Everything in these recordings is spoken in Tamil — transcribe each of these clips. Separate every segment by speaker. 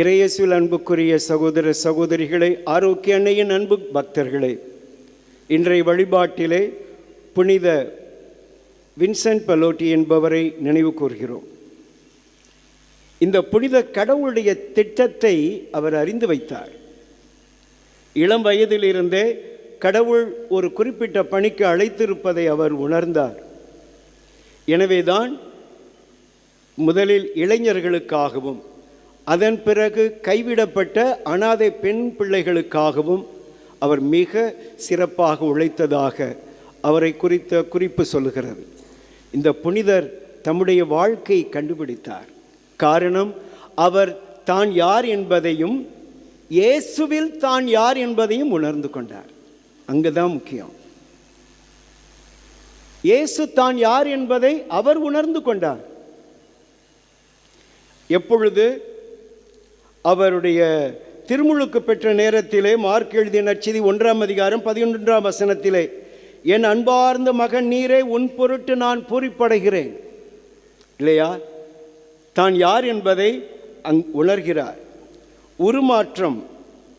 Speaker 1: இறையேசுவில் அன்புக்குரிய சகோதர சகோதரிகளே ஆரோக்கிய அன்னையின் அன்பு பக்தர்களே இன்றைய வழிபாட்டிலே புனித வின்சென்ட் பலோட்டி என்பவரை நினைவு கூர்கிறோம். இந்த புனித கடவுளுடைய திட்டத்தை அவர் அறிந்து வைத்தார். இளம் வயதிலிருந்தே கடவுள் ஒரு குறிப்பிட்ட பணிக்கு அழைத்திருப்பதை அவர் உணர்ந்தார். எனவேதான் முதலில் இளைஞர்களுக்காகவும் அதன் பிறகு கைவிடப்பட்ட அனாதை பெண் பிள்ளைகளுக்காகவும் அவர் மிக சிறப்பாக உழைத்ததாக அவரை குறித்த குறிப்பு சொல்லுகிறது. இந்த புனிதர் தம்முடைய வாழ்க்கை கண்டுபிடித்தார். காரணம் அவர் தான் யார் என்பதையும் இயேசுவில் தான் யார் என்பதையும் உணர்ந்து கொண்டார். அங்குதான் முக்கியம். இயேசு தான் யார் என்பதை அவர் உணர்ந்து கொண்டார். எப்பொழுது அவருடைய திருமுழுக்கு பெற்ற நேரத்திலே மார்க் எழுதிய நற்செய்தி ஒன்றாம் அதிகாரம் பதினொன்றாம் வசனத்திலே என் அன்பார்ந்த மகன் நீரே உன் பொருட்டு நான் பூரிப்படைகிறேன். இல்லையா? தான் யார் என்பதை அங் உணர்கிறார். உருமாற்றம்.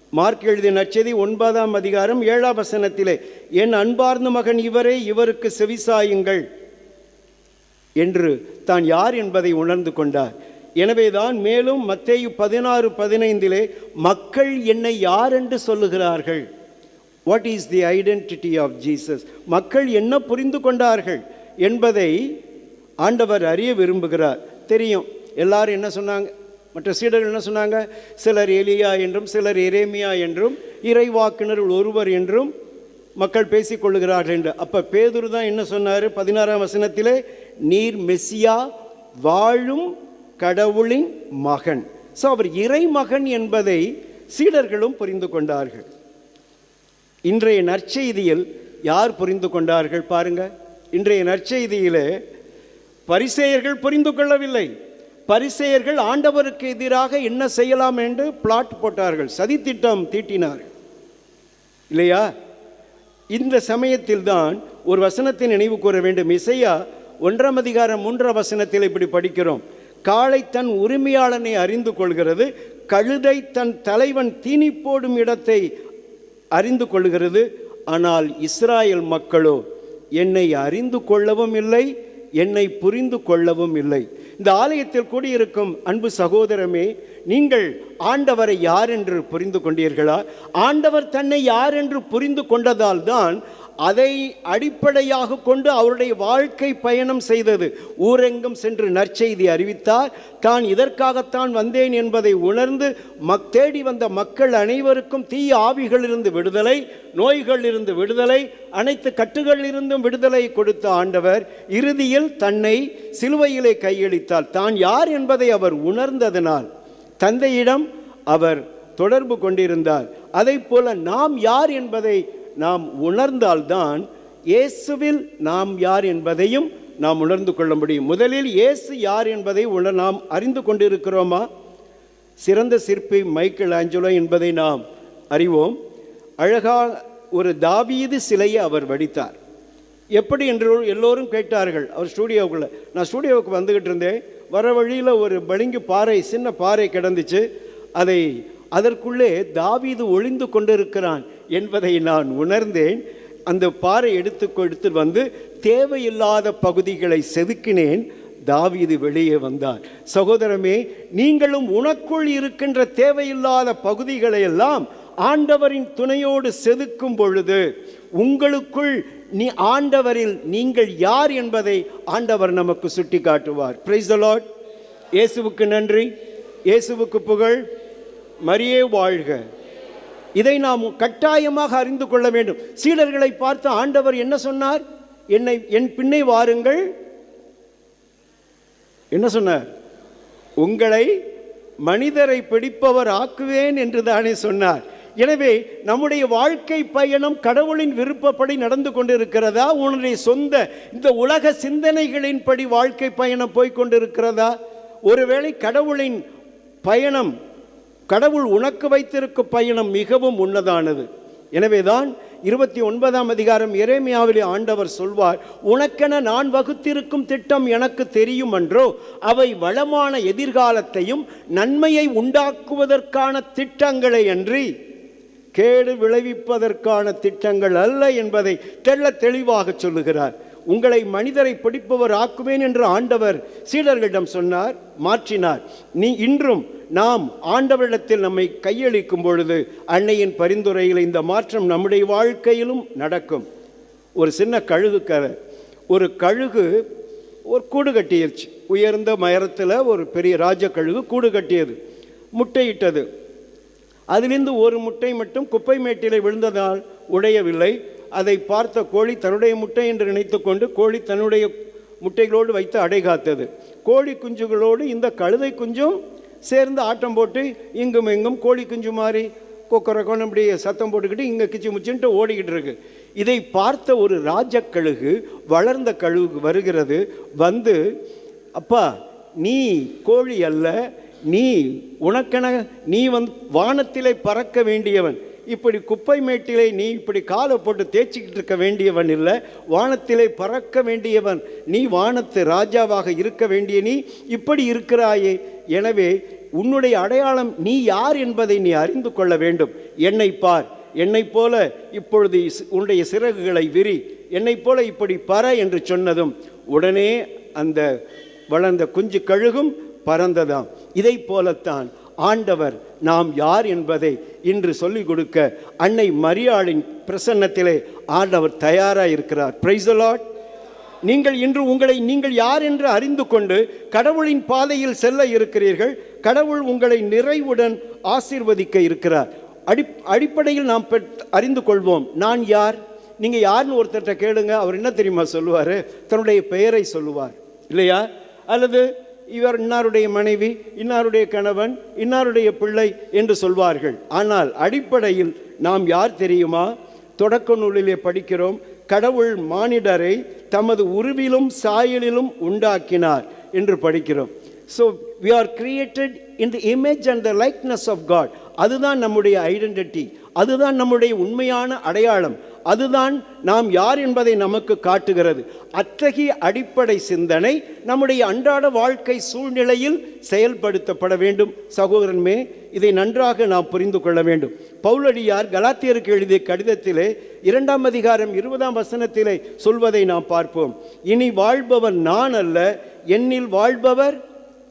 Speaker 1: மார்க் எழுதிய நற்செய்தி ஒன்பதாம் அதிகாரம் ஏழாம் வசனத்திலே என் அன்பார்ந்த மகன் இவரே இவருக்கு செவிசாயுங்கள் என்று தான் யார் என்பதை உணர்ந்து கொண்டார். எனவேதான் மேலும் மத்தேயு பதினாறு பதினைந்திலே மக்கள் என்னை யார் என்று சொல்லுகிறார்கள்? What is the identity of Jesus மக்கள் என்ன புரிந்து கொண்டார்கள் என்பதை ஆண்டவர் அறிய விரும்புகிறார். தெரியும். எல்லாரும் என்ன சொன்னாங்க? மற்ற சீடர்கள் என்ன சொன்னாங்க? சிலர் எலியா என்றும் சிலர் எரேமியா என்றும் இறைவாக்குனர் ஒருவர் என்றும் மக்கள் பேசிக்கொள்ளுகிறார்கள் என்று. அப்போ பேதுரு தான் என்ன சொன்னார்? பதினாறாம் வசனத்திலே நீர் மெஸ்ஸியா வாழும் கடவுளின் மகன். ஸோ அவர் இறைமகன் என்பதை சீடர்களும் புரிந்து கொண்டார்கள். இன்றைய நற்செய்தியில் யார் புரிந்து கொண்டார்கள் பாருங்க. இன்றைய நற்செய்தியிலே பரிசேயர்கள் புரிந்து கொள்ளவில்லை. பரிசேயர்கள் ஆண்டவருக்கு எதிராக என்ன செய்யலாம் என்று பிளாட் போட்டார்கள். சதித்திட்டம் தீட்டினார்கள். இல்லையா? இந்த சமயத்தில் தான் ஒரு வசனத்தை நினைவு கூற வேண்டும். இசையா ஒன்றாம் அதிகாரம் மூன்றாம் வசனத்தில் இப்படி படிக்கிறோம். காளை தன் உரிமையாளனை அறிந்து கொள்கிறது கழுதை தன் தலைவன் தீனி போடும் இடத்தை அறிந்து கொள்கிறது. ஆனால் இஸ்ராயல் மக்களோ என்னை அறிந்து கொள்ளவும் இல்லை என்னை புரிந்து கொள்ளவும் இல்லை. இந்த ஆலயத்தில் கூடியிருக்கும் அன்பு சகோதரமே நீங்கள் ஆண்டவரை யார் என்று புரிந்து கொண்டீர்களா? ஆண்டவர் தன்னை யார் என்று புரிந்து கொண்டதால் தான் அதை அடிப்படையாக கொண்டு அவருடைய வாழ்க்கை பயணம் செய்தது. ஊரெங்கும் சென்று நற்செய்தி அறிவித்தார். தான் இதற்காகத்தான் வந்தேன் என்பதை உணர்ந்து மக் தேடி வந்த மக்கள் அனைவருக்கும் தீய ஆவிகளிலிருந்து விடுதலை நோய்களிலிருந்து விடுதலை அனைத்து கட்டுகளிலிருந்தும் விடுதலை கொடுத்த ஆண்டவர் இறுதியில் தன்னை சிலுவையிலே கையளித்தார். தான் யார் என்பதை அவர் உணர்ந்ததனால் தந்தையிடம் அவர் தொடர்பு கொண்டிருந்தார். அதை போல நாம் யார் என்பதை நாம் உணர்ந்தால்தான் இயேசுவில் நாம் யார் என்பதையும் நாம் உணர்ந்து கொள்ள முடியும். முதலில் இயேசு யார் என்பதை உணர் நாம் அறிந்து கொண்டிருக்கிறோமா? சிறந்த சிற்பி மைக்கேல் ஆஞ்சலோ என்பதை நாம் அறிவோம். அழகாக ஒரு தாவீது சிலையை அவர் வடித்தார். எப்படி என்று எல்லோரும் கேட்டார்கள். அவர் ஸ்டூடியோவுக்குள்ளே நான் ஸ்டூடியோவுக்கு வந்துக்கிட்டு இருந்தேன். வர வழியில் ஒரு பளிங்கு பாறை சின்ன பாறை கிடந்துச்சு. அதை அதற்குள்ளே தாவீது ஒளிந்து கொண்டிருக்கிறான் என்பதை நான் உணர்ந்தேன். அந்த பாறை எடுத்து கொடுத்து வந்து தேவையில்லாத பகுதிகளை செதுக்கினேன். தாவீது வெளியே வந்தார். சகோதரமே நீங்களும் உனக்குள் இருக்கின்ற தேவையில்லாத பகுதிகளை எல்லாம் ஆண்டவரின் துணையோடு செதுக்கும் பொழுது உங்களுக்குள் நீ ஆண்டவரில் நீங்கள் யார் என்பதை ஆண்டவர் நமக்கு சுட்டி காட்டுவார் பிரைஸ் லார்ட் இயேசுவுக்கு நன்றி. இயேசுவுக்கு புகழ். மரியே வாழ்க. இதை நாம் கட்டாயமாக அறிந்து கொள்ள வேண்டும். சீடர்களை பார்த்து ஆண்டவர் என்ன சொன்னார்? என்னை என் பின்னை வாருங்கள். என்ன சொன்னார்? உங்களை மனிதரை பிடிப்பவர் ஆக்குவேன் என்று தானே சொன்னார். எனவே நம்முடைய வாழ்க்கை பயணம் கடவுளின் விருப்பப்படி நடந்து கொண்டிருக்கிறதா? உன்னுடைய சொந்த இந்த உலக சிந்தனைகளின்படி வாழ்க்கை பயணம் போய்கொண்டிருக்கிறதா ஒருவேளை கடவுளின் பயணம் கடவுள் உனக்கு வைத்திருக்கும் பயணம் மிகவும் உன்னதானது. எனவேதான் இருபத்தி ஒன்பதாம் அதிகாரம் எரேமியாவிலே ஆண்டவர் சொல்வார் உனக்கென நான் வகுத்திருக்கும் திட்டம் எனக்கு தெரியும் என்றோ அவை வளமான எதிர்காலத்தையும் நன்மையை உண்டாக்குவதற்கான திட்டங்களை அன்றி கேடு விளைவிப்பதற்கான திட்டங்கள் அல்ல என்பதை தெள்ள தெளிவாக சொல்லுகிறார். உங்களை மனிதரை பிடிப்பவர் ஆக்குவேன் என்று ஆண்டவர் சீடர்களிடம் சொன்னார் மாற்றினார். நீ இன்றும் நாம் ஆண்டவரிடத்தில் நம்மை கையளிக்கும் பொழுது அன்னையின் பரிந்துரையில் இந்த மாற்றம் நம்முடைய வாழ்க்கையிலும் நடக்கும். ஒரு சின்ன கழுகு கதை ஒரு கழுகு ஒரு கூடு கட்டியிருச்சு. உயர்ந்த மரத்தில் ஒரு பெரிய ராஜ கழுகு கூடு கட்டியது. முட்டையிட்டது. அதிலிருந்து ஒரு முட்டை மட்டும் குப்பை மேட்டிலே விழுந்ததால் உடையவில்லை. அதை பார்த்த கோழி தன்னுடைய முட்டை என்று நினைத்துக்கொண்டு கோழி தன்னுடைய முட்டைகளோடு வைத்து அடை காத்தது. கோழி குஞ்சுகளோடு இந்த கழுதை குஞ்சும் சேர்ந்து ஆட்டம் போட்டு இங்கும் இங்கும் கோழி குஞ்சு மாதிரி கொக்கரக்கோன்னு இப்படி சத்தம் போட்டுக்கிட்டு இங்கே கிச்சு முச்சுன்ட்டு ஓடிக்கிட்டு இருக்கு. இதை பார்த்த ஒரு ராஜக்கழுகு வளர்ந்த கழுகு வருகிறது. வந்து அப்பா நீ கோழி அல்ல நீ உனக்கென நீ வந்து வானத்திலே பறக்க வேண்டியவன். இப்படி குப்பை மேட்டிலே நீ இப்படி காலை போட்டு தேய்ச்சிக்கிட்டு இருக்க வேண்டியவன் இல்லை. வானத்திலே பறக்க வேண்டியவன். நீ வானத்து ராஜாவாக இருக்க வேண்டிய நீ இப்படி இருக்கிறாயே. எனவே உன்னுடைய அடையாளம் நீ யார் என்பதை நீ அறிந்து கொள்ள வேண்டும். என்னை பார். என்னைப் போல இப்பொழுது உன்னுடைய சிறகுகளை விரி. என்னை போல இப்படி பற என்று சொன்னதும் உடனே அந்த வளர்ந்த குஞ்சு கழுகும் பறந்ததாம். இதை போலத்தான் ஆண்டவர் நாம் யார் என்பதை இன்று சொல்லிக் கொடுக்க அன்னை மரியாளின் பிரசன்னத்திலே ஆண்டவர் தயாராக இருக்கிறார் பிரைசலாட் நீங்கள் இன்று உங்களை நீங்கள் யார் என்று அறிந்து கொண்டு கடவுளின் பாதையில் செல்ல இருக்கிறீர்கள். கடவுள் உங்களை நிறைவுடன் ஆசீர்வதிக்க இருக்கிறார். அடி அடிப்படையில் நாம் பெற்- அறிந்து கொள்வோம். நான் யார்? நீங்கள் யாருன்னு ஒருத்தர்கிட்ட கேளுங்க. அவர் என்ன தெரியுமா சொல்லுவார்? தன்னுடைய பெயரை சொல்லுவார். இல்லையா? அல்லது இவர் இன்னாருடைய மனைவி இன்னாருடைய கணவன் இன்னாருடைய பிள்ளை என்று சொல்வார்கள். ஆனால் அடிப்படையில் நாம் யார் தெரியுமா? தொடக்க நூலிலே படிக்கிறோம் கடவுள் மானிடரை தமது உருவிலும் சாயலிலும் உண்டாக்கினார் என்று படிக்கிறோம். So we are created in the image and the likeness of God அதுதான் நம்முடைய ஐடென்டிட்டி அதுதான் நம்முடைய உண்மையான அடையாளம். அதுதான் நாம் யார் என்பதை நமக்கு காட்டுகிறது. அத்தகைய அடிப்படை சிந்தனை நம்முடைய அன்றாட வாழ்க்கை சூழ்நிலையில் செயல்படுத்தப்பட வேண்டும். சகோதரன்மே இதை நன்றாக நாம் புரிந்து கொள்ள வேண்டும். பவுலடியார் கலாத்தியருக்கு எழுதிய கடிதத்திலே இரண்டாம் அதிகாரம் இருபதாம் வசனத்திலே சொல்வதை நாம் பார்ப்போம். இனி வாழ்பவர் நான் அல்ல என்னில் வாழ்பவர்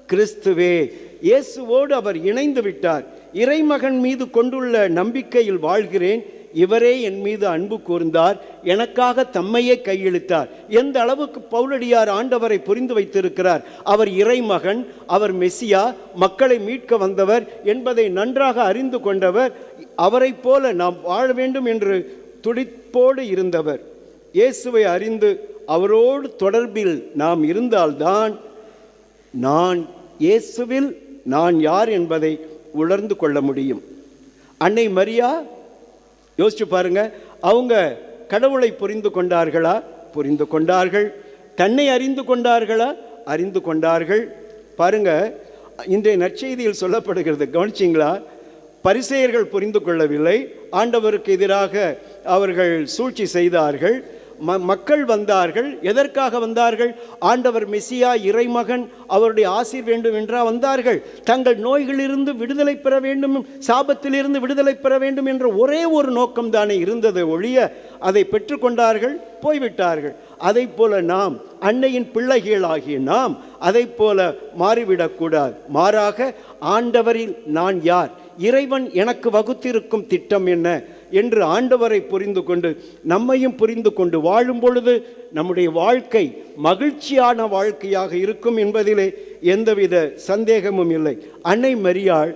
Speaker 1: கிறிஸ்துவே. இயேசுவோடு அவர் இணைந்து விட்டார். இறைமகன் மீது கொண்டுள்ள நம்பிக்கையில் வாழ்கிறேன். இவரே என் மீது அன்பு கூர்ந்தார் எனக்காக தம்மையே கையெழுத்தார். எந்த அளவுக்கு பவுலடியார் ஆண்டவரை புரிந்து வைத்திருக்கிறார். அவர் இறைமகன் அவர் மெசியா மக்களை மீட்க வந்தவர் என்பதை நன்றாக அறிந்து கொண்டவர். அவரைப் போல நாம் வாழ வேண்டும் என்று துடிப்போடு இருந்தவர். இயேசுவை அறிந்து அவரோடு தொடர்பில் நாம் இருந்தால்தான் நான் இயேசுவில் நான் யார் என்பதை உணர்ந்து கொள்ள முடியும். அன்னை மரியா யோசிச்சு பாருங்க. அவங்க கடவுளை புரிந்து கொண்டார்களா? புரிந்து கொண்டார்கள். தன்னை அறிந்து கொண்டார்களா? அறிந்து கொண்டார்கள். பாருங்க இன்றைய நற்செய்தியில் சொல்லப்படுகிறது கவனிச்சிங்களா? பரிசெயர்கள் புரிந்து கொள்ளவில்லை. ஆண்டவருக்கு எதிராக அவர்கள் சூழ்ச்சி செய்தார்கள். ம மக்கள் வந்தார்கள். எதற்காக வந்தார்கள்? ஆண்டவர் மெசியா இறைமகன் அவருடைய ஆசீர் வேண்டும் என்றா வந்தார்கள். தங்கள் நோய்களிலிருந்து விடுதலை பெற வேண்டும் சாபத்திலிருந்து விடுதலை பெற வேண்டும் என்ற ஒரே ஒரு நோக்கம் தானே இருந்தது ஒழிய அதை பெற்றுக்கொண்டார்கள் போய்விட்டார்கள். அதை போல நாம் அன்னையின் பிள்ளைகளாகிய நாம் அதை போல மாறிவிடக்கூடாது மாறாக ஆண்டவரில் நான் யார்? இறைவன் எனக்கு வகுத்திருக்கும் திட்டம் என்ன? என்று ஆண்டவரை புரிந்து கொண்டு நம்மையும் புரிந்து கொண்டு வாழும் பொழுது நம்முடைய வாழ்க்கை மகிழ்ச்சியான வாழ்க்கையாக இருக்கும் என்பதிலே எந்தவித சந்தேகமும் இல்லை. அன்னை மரியாள்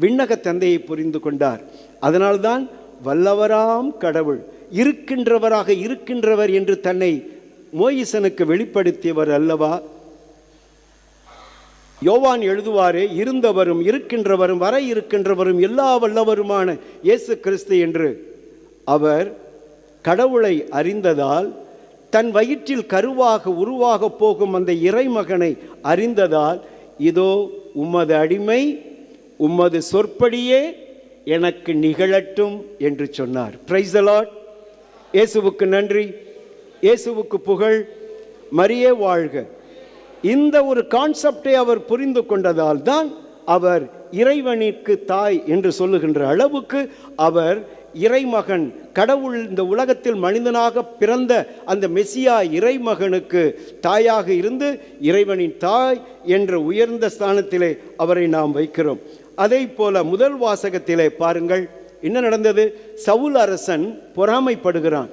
Speaker 1: விண்ணக தந்தையை புரிந்து கொண்டார். அதனால்தான் வல்லவராம் கடவுள் இருக்கின்றவராக இருக்கின்றவர் என்று தன்னை மோயிசனுக்கு வெளிப்படுத்தியவர் அல்லவா? யோவான் எழுதுவாரே இருந்தவரும் இருக்கின்றவரும் வர இருக்கின்றவரும் எல்லா வல்லவருமான இயேசு கிறிஸ்து என்று அவர் கடவுளை அறிந்ததால் தன் வயிற்றில் கருவாக உருவாக போகும் அந்த இறைமகனை அறிந்ததால் இதோ உமது அடிமை உமது சொற்படியே எனக்கு நிகழட்டும் என்று சொன்னார். பிரைஸ் அலாட் இயேசுவுக்கு நன்றி. இயேசுவுக்கு புகழ். மரியே வாழ்க. இந்த ஒரு கான்செப்டை அவர் புரிந்து கொண்டதால் தான் அவர் இறைவனிற்கு தாய் என்று சொல்லுகின்ற அளவுக்கு அவர் இறைமகன் கடவுள் இந்த உலகத்தில் மனிதனாக பிறந்த அந்த மெசியா இறைமகனுக்கு தாயாக இருந்து இறைவனின் தாய் என்ற உயர்ந்த ஸ்தானத்திலே அவரை நாம் வைக்கிறோம். அதே போல முதல் வாசகத்திலே பாருங்கள் என்ன நடந்தது? சவுல் அரசன் பொறாமைப்படுகிறான்.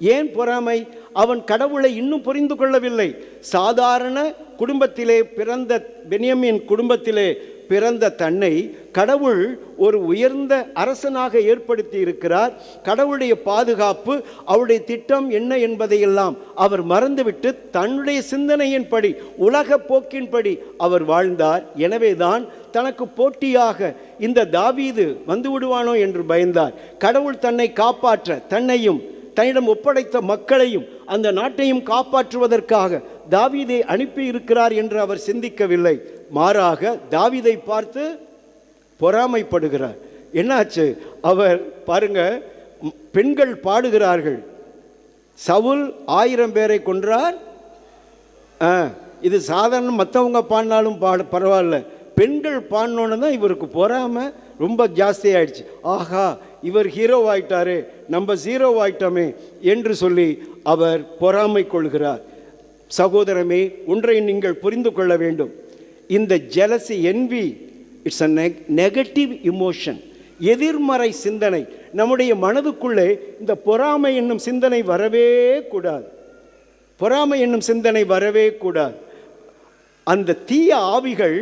Speaker 1: ஏன் பொறாமை? அவன் கடவுளை இன்னும் புரிந்து கொள்ளவில்லை. சாதாரண குடும்பத்திலே பிறந்த பெனியமின் குடும்பத்திலே பிறந்த தன்னை கடவுள் ஒரு உயர்ந்த அரசனாக ஏற்படுத்தி இருக்கிறார். கடவுளுடைய பாதுகாப்பு அவருடைய திட்டம் என்ன என்பதையெல்லாம் அவர் மறந்துவிட்டு தன்னுடைய சிந்தனையின்படி உலக போக்கின்படி அவர் வாழ்ந்தார். எனவேதான் தனக்கு போட்டியாக இந்த தாவீது வந்து விடுவானோ என்று பயந்தார். கடவுள் தன்னை காப்பாற்ற தன்னையும் தன்னிடம் ஒப்படைத்த மக்களையும் அந்த நாட்டையும் காப்பாற்றுவதற்காக தாவீதை அனுப்பி இருக்கிறார் என்று அவர் சிந்திக்கவில்லை. மாறாக தாவீதை பார்த்து பொறாமைப்படுகிறார். என்னாச்சு? அவர் பாருங்க பெண்கள் பாடுகிறார்கள். சவுல் ஆயிரம் பேரை கொன்றார் ஆ, இது சாதாரண மற்றவங்க பாடினாலும் பாட பரவாயில்ல. பெண்கள் பாடினோன்னு தான் இவருக்கு பொறாமல் ரொம்ப ஜாஸ்தி ஆயிடுச்சு ஆஹா இவர் ஹீரோ ஆயிட்டாரே நம்ம ஜீரோ ஆயிட்டோமே என்று சொல்லி அவர் பொறாமை கொள்கிறார். சகோதரமே ஒன்றை நீங்கள் புரிந்து கொள்ள வேண்டும். இந்த jealousy envy it's a negative emotion எதிர்மறை சிந்தனை. நம்முடைய மனதுக்குள்ளே இந்த பொறாமை என்னும் சிந்தனை வரவே கூடாது. பொறாமை என்னும் சிந்தனை வரவே கூடாது. அந்த தீய ஆவிகள்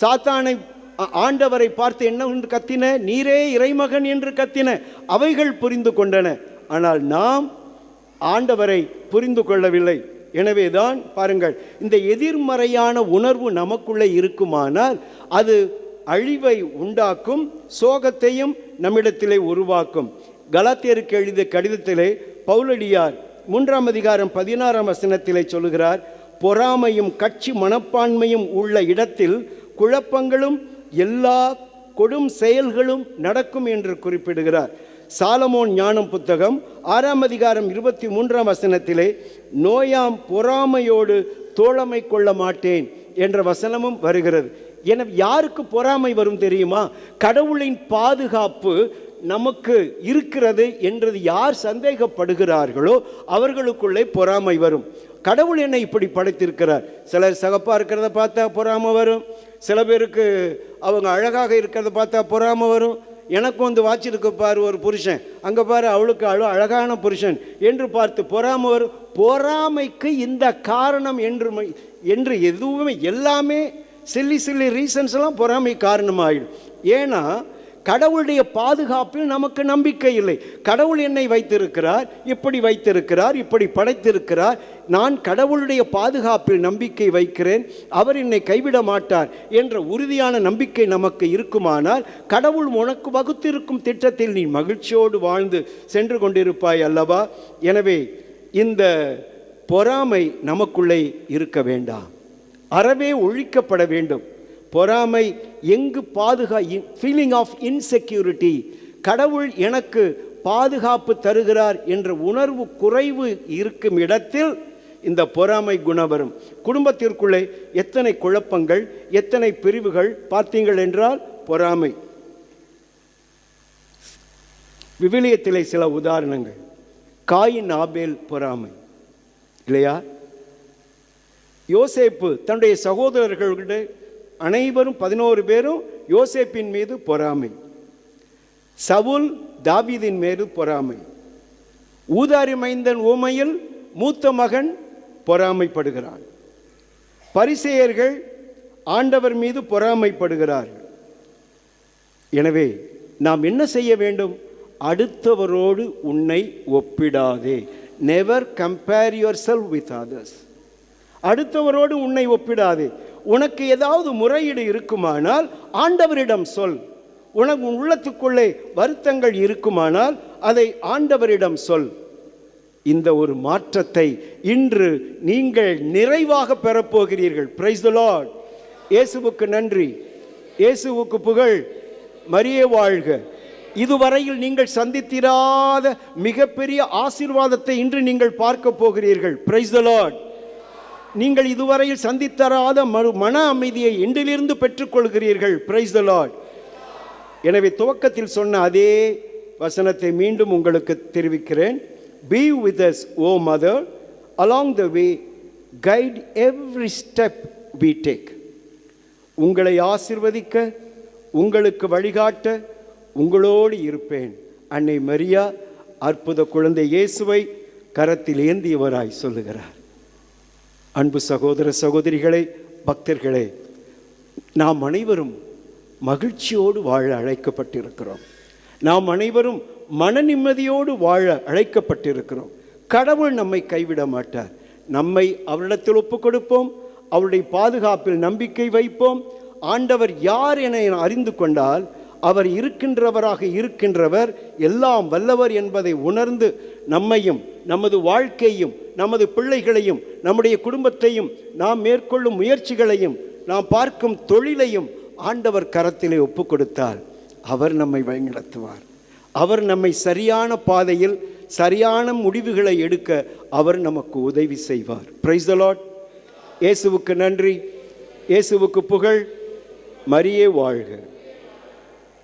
Speaker 1: சாத்தானை ஆண்டவரை பார்த்து என்ன என்று கத்தின? நீரே இறைமகன் என்று கத்தின. அவைகள் புரிந்து கொண்டன. ஆனால் நாம் ஆண்டவரை புரிந்து கொள்ளவில்லை. எனவேதான் பாருங்கள் இந்த எதிர்மறையான உணர்வு நமக்குள்ளே இருக்குமானால் அது அழிவை உண்டாக்கும் சோகத்தையும் நம்மிடத்திலே உருவாக்கும். கலாத்தியருக்கு எழுதிய கடிதத்திலே பௌலடியார் மூன்றாம் அதிகாரம் பதினாறாம் வசனத்திலே சொல்கிறார் பொறாமையும் கட்சி மனப்பான்மையும் உள்ள இடத்தில் குழப்பங்களும் எல்லா கொடும் செயல்களும் நடக்கும் என்று குறிப்பிடுகிறார். சாலமோன் ஞானம் புத்தகம் ஆறாம் அதிகாரம் இருபத்தி மூன்றாம் வசனத்திலே நோயாம் பொறாமையோடு தோழமை கொள்ள மாட்டேன் என்ற வசனமும் வருகிறது. என யாருக்கு பொறாமை வரும் தெரியுமா? கடவுளின் பாதுகாப்பு நமக்கு இருக்கிறது என்றது யார் சந்தேகப்படுகிறார்களோ அவர்களுக்குள்ளே பொறாமை வரும். கடவுள் என்னை இப்படி படைத்திருக்கிறார். சிலர் சகப்பா இருக்கிறத பார்த்தா பொறாமை வரும். சில பேருக்கு அவங்க அழகாக இருக்கிறத பார்த்தா பொறாமை வரும். எனக்கு வந்து வாட்சிருக்கு பாரு ஒரு புருஷன். அங்கே பாரு அவளுக்கு அழு அழகான புருஷன். என்று பார்த்து பொறாமை வரும். பொறாமைக்கு இந்த காரணம் என்று என்று எதுவுமே எல்லாமே சில்லி சில்லி ரீசன்ஸ் எல்லாம் பொறாமை காரணமாயிடும். ஏன்னா கடவுளுடைய பாதுகாப்பில் நமக்கு நம்பிக்கை இல்லை. கடவுள் என்னை வைத்திருக்கிறார் இப்படி வைத்திருக்கிறார் இப்படி படைத்திருக்கிறார். நான் கடவுளுடைய பாதுகாப்பில் நம்பிக்கை வைக்கிறேன் அவர் என்னை கைவிட மாட்டார் என்ற உறுதியான நம்பிக்கை நமக்கு இருக்குமானால் கடவுள் உனக்கு வகுத்திருக்கும் திட்டத்தில் நீ மகிழ்ச்சியோடு வாழ்ந்து சென்று கொண்டிருப்பாய் அல்லவா? எனவே இந்த பொறாமை நமக்குள்ளே இருக்க வேண்டாம். அறவே ஒழிக்கப்பட வேண்டும். பொறாமை எங்கு பாதுகா ஃபீலிங் ஆஃப் இன்செக்யூரிட்டி கடவுள் எனக்கு பாதுகாப்பு தருகிறார் என்ற உணர்வு குறைவு இருக்கும் இடத்தில் இந்த பொறாமை குணம் வரும். குடும்பத்திற்குள்ளே எத்தனை குழப்பங்கள் எத்தனை பிரிவுகள் பார்த்தீங்கள் என்றால் பொறாமை. விவிலியத்திலே சில உதாரணங்கள். காயின் ஆபேல் பொறாமை. இல்லையா? யோசேப்பு தன்னுடைய சகோதரர்களுடைய அனைவரும் பதினோரு பேரும் யோசேப்பின் மீது பொறாமை. சவுல் தாவிதின் மீது பொறாமை. ஊதாரி மைந்தன் ஊமையில் மூத்த மகன் பொறாமைப்படுகிறான். பரிசெயர்கள் ஆண்டவர் மீது பொறாமைப்படுகிறார்கள். எனவே நாம் என்ன செய்ய வேண்டும்? அடுத்தவரோடு உன்னை ஒப்பிடாதே. Never compare yourself with others அடுத்தவரோடு உன்னை ஒப்பிடாதே. உனக்கு ஏதாவது முறையீடு இருக்குமானால் ஆண்டவரிடம் சொல். உனக்கு உன் உள்ளத்துக்குள்ளே வருத்தங்கள் இருக்குமானால் அதை ஆண்டவரிடம் சொல். இந்த ஒரு மாற்றத்தை இன்று நீங்கள் நிறைவாக பெறப்போகிறீர்கள். பிரைஸ் த லார்ட் இயேசுவுக்கு நன்றி. இயேசுவுக்கு புகழ். மரியே வாழ்க. இதுவரையில் நீங்கள் சந்தித்திராத மிகப்பெரிய ஆசீர்வாதத்தை இன்று நீங்கள் பார்க்க போகிறீர்கள். பிரைஸ் த லார்ட் நீங்கள் இதுவரையில் சந்தித்தராத மறு மன அமைதியை இன்றிலிருந்து பெற்றுக்கொள்கிறீர்கள். பிரைஸ் த லார்ட் எனவே துவக்கத்தில் சொன்ன அதே வசனத்தை மீண்டும் உங்களுக்கு தெரிவிக்கிறேன். Be with us O mother along the way guide every step we take உங்களை ஆசிர்வதிக்க உங்களுக்கு வழிகாட்ட உங்களோடு இருப்பேன். அன்னை மரியா அற்புத குழந்தை இயேசுவை கரத்தில் ஏந்தியவராய் சொல்லுகிறார். அன்பு சகோதர சகோதரிகளே பக்தர்களே நாம் அனைவரும் மகிழ்ச்சியோடு வாழ அழைக்கப்பட்டிருக்கிறோம். நாம் அனைவரும் மன நிம்மதியோடு வாழ அழைக்கப்பட்டிருக்கிறோம். கடவுள் நம்மை கைவிட மாட்டார். நம்மை அவரிடத்தில் ஒப்பு கொடுப்போம். அவருடைய பாதுகாப்பில் நம்பிக்கை வைப்போம். ஆண்டவர் யார் என அறிந்து கொண்டால் அவர் இருக்கின்றவராக இருக்கின்றவர் எல்லாம் வல்லவர் என்பதை உணர்ந்து நம்மையும் நமது வாழ்க்கையும் நமது பிள்ளைகளையும் நம்முடைய குடும்பத்தையும் நாம் மேற்கொள்ளும் முயற்சிகளையும் நாம் பார்க்கும் தொழிலையும் ஆண்டவர் கரத்திலே ஒப்பு கொடுத்தால் அவர் நம்மை வழிநடத்துவார். அவர் நம்மை சரியான பாதையில் சரியான முடிவுகளை எடுக்க அவர் நமக்கு உதவி செய்வார். பிரைஸ் த லார்ட் இயேசுவுக்கு நன்றி. இயேசுவுக்கு புகழ். மரியே வாழ்க.